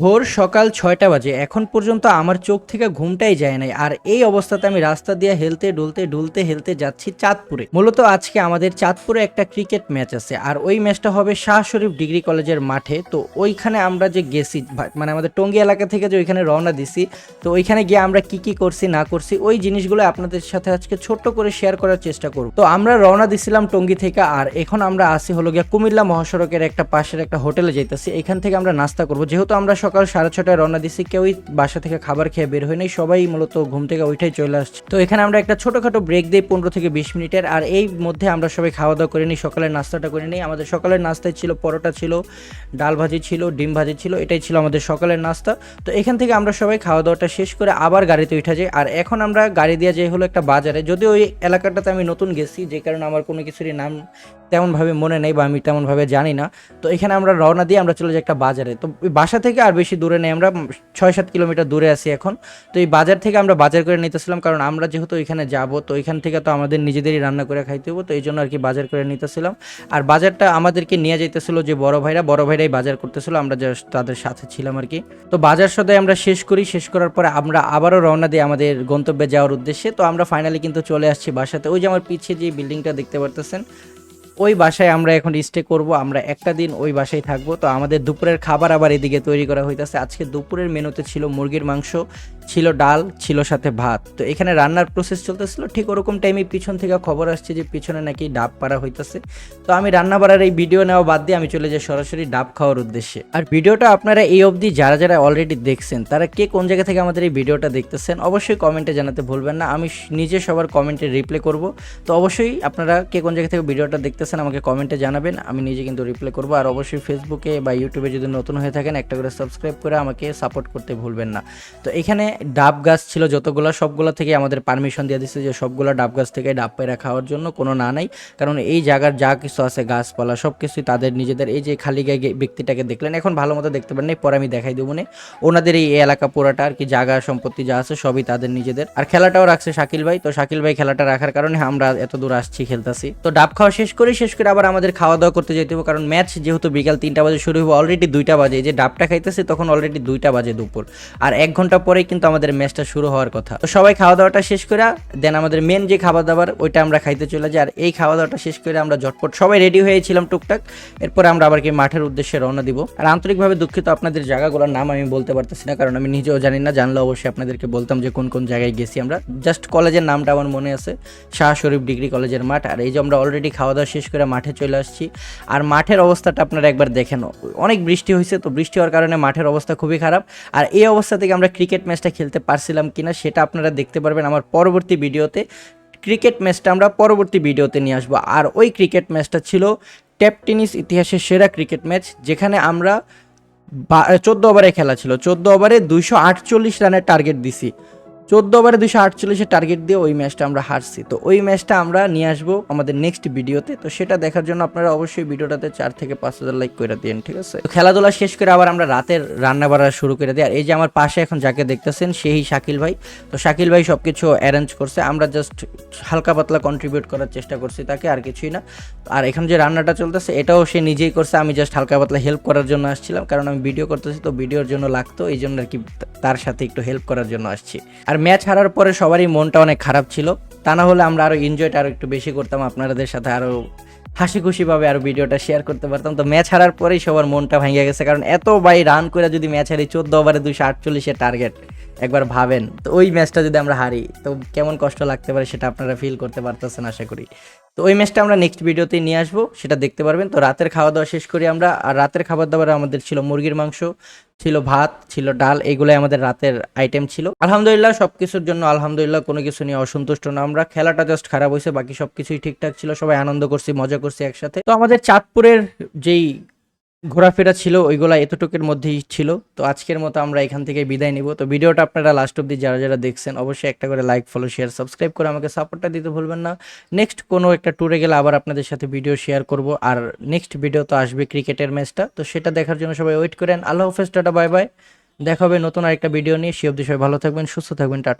ভোর সকাল ছয়টা বাজে। এখন পর্যন্ত আমার চোখ থেকে ঘুমটাই যায় নাই। আর এই অবস্থাতে আমি রাস্তা দিয়ে হেলতে, ডুলতে ডুলতে হেলতে যাচ্ছি চাঁদপুরে। মূলত আজকে আমাদের চাঁদপুরে একটা ক্রিকেট ম্যাচ আছে। আর ওই ম্যাচটা হবে শাহ শরীফ ডিগ্রি কলেজের মাঠে। তো ওইখানে আমরা যে গেছি মানে আমাদের টঙ্গী এলাকা থেকে যে ওইখানে রওনা দিছি, তো ওইখানে গিয়ে আমরা কি কি করছি, না করছি, ওই জিনিসগুলো আপনাদের সাথে আজকে ছোট্ট করে শেয়ার করার চেষ্টা করব। তো আমরা রওনা দিছিলাম টঙ্গী থেকে। আর এখন আমরা আসি হলো গিয়া কুমিল্লা মহাসড়কের একটা পাশের একটা হোটেলে যাইতেছি। এখান থেকে আমরা নাস্তা করব। যেহেতু আমরা সকাল সাড়ে ছটায় রওনা দিছি, কেউই বাসা থেকে খাবার খেয়ে বের হয়নি, সবাই মূলত ঘুম থেকে ওইটাই চলে আসছে। তো এখানে আমরা একটা ছোটোখাটো ব্রেক দিই পনেরো থেকে বিশ মিনিটের, আর এই মধ্যে আমরা সবাই খাওয়া দাওয়া করে নিই, সকালের নাস্তাটা করে নিই। আমাদের সকালের নাস্তায় ছিল পরোটা ছিল, ডাল ভাজি ছিল, ডিম ভাজি ছিল, এটাই ছিল আমাদের সকালের নাস্তা। তো এখান থেকে আমরা সবাই খাওয়া দাওয়াটা শেষ করে আবার গাড়িতে উঠা যাই, আর এখন আমরা গাড়ি দিয়ে যাই হলো একটা বাজারে। যদিও ওই এলাকাটাতে আমি নতুন গেছি, যে কারণে আমার কোনো কিছুরই নাম তেমনভাবে মনে নেই বা আমি তেমনভাবে জানি না। তো এখানে আমরা রওনা দিয়ে আমরা চলে যাই একটা বাজারে। তো বাসা থেকে আর বেশি দূরে নেই, আমরা ছয় সাত কিলোমিটার দূরে আছি এখন। তো এই বাজার থেকে আমরা বাজার করে নিতেছিলাম কারণ আমরা যেহেতু ওইখানে যাব, তো ওইখান থেকে তো আমাদের নিজেদেরই রান্না করে খাইতে হব তো এই জন্য আর কি বাজার করে নিতেছিলাম। আর বাজারটা আমাদেরকে নিয়ে যাইতেছিল যে বড় ভাইরা, বড় ভাইরাই বাজার করতেছিল, আমরা জাস্ট তাদের সাথে ছিলাম আর কি। তো বাজার সদাই আমরা শেষ করি, শেষ করার পরে আমরা আবারও রওনা দিই আমাদের গন্তব্যে যাওয়ার উদ্দেশ্যে। তো আমরা ফাইনালি কিন্তু চলে আসছি বাসাতে। ওই যে আমার পিছিয়ে যে বিল্ডিংটা দেখতে পারতেছেন ওই বাসায় আমরা এখন স্টে করব, আমরা একটা দিন ওই বাসায় থাকব। তো আমাদের দুপুরের খাবার আবার এদিকে তৈরি করা হইতেছে। আজকে দুপুরের মেনুতে ছিল মুরগির মাংস, ছিল ডাল, ছিল সাথে ভাত। তো এখানে রান্নার প্রসেস চলতেছিল। ঠিক ওরকম টাইমে পিছন থেকে খবর আসছে যে পিছনে নাকি ডাব পাড়া হইতেছে। তো আমি রান্না বাড়ার এই ভিডিও নেওয়া বাদ দিয়ে আমি চলে যাই সরাসরি ডাব খাওয়ার উদ্দেশ্যে। আর ভিডিওটা আপনারা এই অবধি যারা যারা অলরেডি দেখছেন, তারা কে কোন জায়গা থেকে আমাদের এই ভিডিওটা দেখতেছেন, অবশ্যই কমেন্টে জানাতে ভুলবেন না। আমি নিজে সবার কমেন্টে রিপ্লাই করব। তো অবশ্যই আপনারা কে কোন জায়গা থেকে ভিডিওটা দেখতেছেন আমাকে কমেন্টে জানাবেন, আমি নিজে কিন্তু রিপ্লাই করব। আর অবশ্যই ফেসবুকে বা ইউটিউবে যদি নতুন হয়ে থাকেন, একটা করে সাবস্ক্রাইব করে আমাকে সাপোর্ট করতে ভুলবেন না। তো এখানে ডাব গাছ ছিল যতগুলো, সবগুলো থেকে আমাদের পারমিশন দিয়ে দিচ্ছে যে সবগুলো ডাব গাছ থেকে ডাব পেড়া খাওয়ার জন্য, কোনো না নাই। কারণ এই জায়গার যা কিছু আছে, গাছপালা সব কিছুই তাদের নিজেদের, এই যে খালি গায়ে ব্যক্তিটাকে দেখলেন, এখন ভালো মতো দেখতে পারেন পরে আমি দেখাই দেবো না ওনাদের এই এলাকা পুরাটা আর কি, জায়গা সম্পত্তি যা আছে, সবই তাদের নিজেদের। আর খেলাটাও রাখছে শাকিল ভাই, তো শাকিল ভাই খেলাটা রাখার কারণে আমরা এত দূর আসছি, খেলতেছি। তো ডাব খাওয়া শেষ করে শেষ করে আবার আমাদের খাওয়া দাওয়া করতে যেতে হবে কারণ ম্যাচ যেহেতু বিকাল তিনটা বাজে শুরু হবে অলরেডি দুইটা বাজে। যে ডাবটা খাইতেছি, তখন অলরেডি দুইটা বাজে দুপুর। আর এক ঘণ্টা পরেই কিন্তু আমাদের ম্যাচটা শুরু হওয়ার কথা। তো সবাই খাওয়া দাওয়াটা শেষ করে দেন আমাদের মেন যে খাবার দাবার ওইটা আমরা খাইতে চলে যাই। আর এই খাওয়া দাওয়াটা শেষ করে আমরা ঝটপট, সবাই রেডি হয়েছিলাম টুকটাক। এরপর আমরা আবার কি মাঠের উদ্দেশ্যে রওনা দিব। আর আন্তরিকভাবে দুঃখিত আপনাদের জায়গাগুলোর নাম আমি বলতে পারতেছি না, কারণ আমি নিজেও জানি না। জানলে অবশ্যই আপনাদেরকে বলতাম যে কোন কোন জায়গায় গেছি আমরা। জাস্ট কলেজের নামটা আমার মনে আছে, শাহ শরীফ ডিগ্রি কলেজের মাঠ। আর এই যে আমরা অলরেডি খাওয়া দাওয়া শেষ করে মাঠে চলে আসছি। আর মাঠের অবস্থাটা আপনারা একবার দেখেন। অনেক বৃষ্টি হয়েছে, তো বৃষ্টি হওয়ার কারণে মাঠের অবস্থা খুবই খারাপ। আর এই অবস্থা থেকে আমরা ক্রিকেট ম্যাচটা খেলতে পারছিলাম কিনা, সেটা আপনারা দেখতে পারবেন আমার পরবর্তী ভিডিওতে। ক্রিকেট ম্যাচটা আমরা পরবর্তী ভিডিওতে নিয়ে আসব। আর ওই ক্রিকেট ম্যাচটা ছিল ট্যাপ টেনিস ইতিহাসের সেরা ক্রিকেট ম্যাচ, যেখানে আমরা চোদ্দ ওভারে খেলা ছিল। চোদ্দ ওভারে দুইশো আটচল্লিশ রানের টার্গেট দিছি। চোদ্দ ওভারে দুশো আটচল্লিশের টার্গেট দিয়ে ওই ম্যাচটা আমরা হারছি। তো ওই ম্যাচটা আমরা নিয়ে আসব আমাদের নেক্সট ভিডিওতে তো সেটা দেখার জন্য আপনারা অবশ্যই ভিডিওটাতে চার থেকে পাঁচ হাজার লাইক করে দিন, ঠিক আছে? তো খেলাধুলা শেষ করে আবার আমরা রাতের রান্না বাড়া শুরু করে দিই। আর এই যে আমার পাশে এখন যাকে দেখতেছেন, সেই শাকিল ভাই। তো শাকিল ভাই সব কিছু অ্যারেঞ্জ করছে। আমরা জাস্ট হালকা পাতলা কন্ট্রিবিউট করার চেষ্টা করছি তাকে, আর কিছুই না। আর এখন যে রান্নাটা চলতেছে, এটাও সে নিজেই করছে। আমি জাস্ট হালকা পাতলা হেল্প করার জন্য আসছিলাম। কারণ আমি ভিডিও করতেছি, তো ভিডিওর জন্য লাগতো। এই জন্য আর কি তার সাথে একটু হেল্প করার জন্য আসছি। আর ম্যাচ হারার পরে সবারই মনটা অনেক খারাপ ছিল। তা না হলে আমরা আরও এনজয়টা আরও একটু বেশি করতাম, আপনাদের সাথে আরও হাসি খুশিভাবে আরও ভিডিওটা শেয়ার করতে পারতাম। তো ম্যাচ হারার পরেই সবার মনটা ভেঙে গেছে, কারণ এত বাই রান করে যদি ম্যাচ হারি, চোদ্দ ওভারে দুশো আটচল্লিশের টার্গেট একবার ভাবেন। তো ওই ম্যাচটা যদি আমরা হারি, তো কেমন কষ্ট লাগতে পারে সেটা আপনারা ফিল করতে পারতেছেন, আশা করি। তো ওই ম্যাচটা আমরা নেক্সট ভিডিওতেই নিয়ে আসব, সেটা দেখতে পারবেন। তো রাতের খাওয়া দাওয়া শেষ করি আমরা। আর রাতের খাবার দাবার আমাদের ছিল মুরগির মাংস, ছিল ভাত, ছিল ডাল এইগুলোই আমাদের রাতের আইটেম ছিল। আলহামদুলিল্লাহ সব কিছুর জন্য আলহামদুলিল্লাহ কোনো কিছু নিয়ে অসন্তুষ্ট না আমরা। খেলাটা জাস্ট খারাপ হয়েছে, বাকি সব কিছুই ঠিকঠাক ছিল। সবাই আনন্দ করছি, মজা করছি একসাথে। তো আমাদের চাঁদপুরের যেই ঘোরাফেরা ছিল, ওইগুলা এতটুকুর মধ্যেই ছিল। তো আজকের মতো আমরা এখান থেকে বিদায় নিব। তো ভিডিওটা আপনারা লাস্ট অব্দি যারা যারা দেখছেন, অবশ্যই একটা করে লাইক ফলো শেয়ার সাবস্ক্রাইব করে আমাকে সাপোর্টটা দিতে ভুলবেন না। নেক্সট কোনো একটা ট্যুরে গেলে আবার আপনাদের সাথে ভিডিও শেয়ার করব। আর নেক্সট ভিডিও তো আসবে ক্রিকেটের ম্যাচটা তো সেটা দেখার জন্য সবাই ওয়েট করেন। আল্লাহ হাফেজ, টাটা বাই বাই দেখা হবে নতুন আরেকটা ভিডিও নিয়ে। সে অব্দি সবাই ভালো থাকবেন, সুস্থ থাকবেন, টাটা।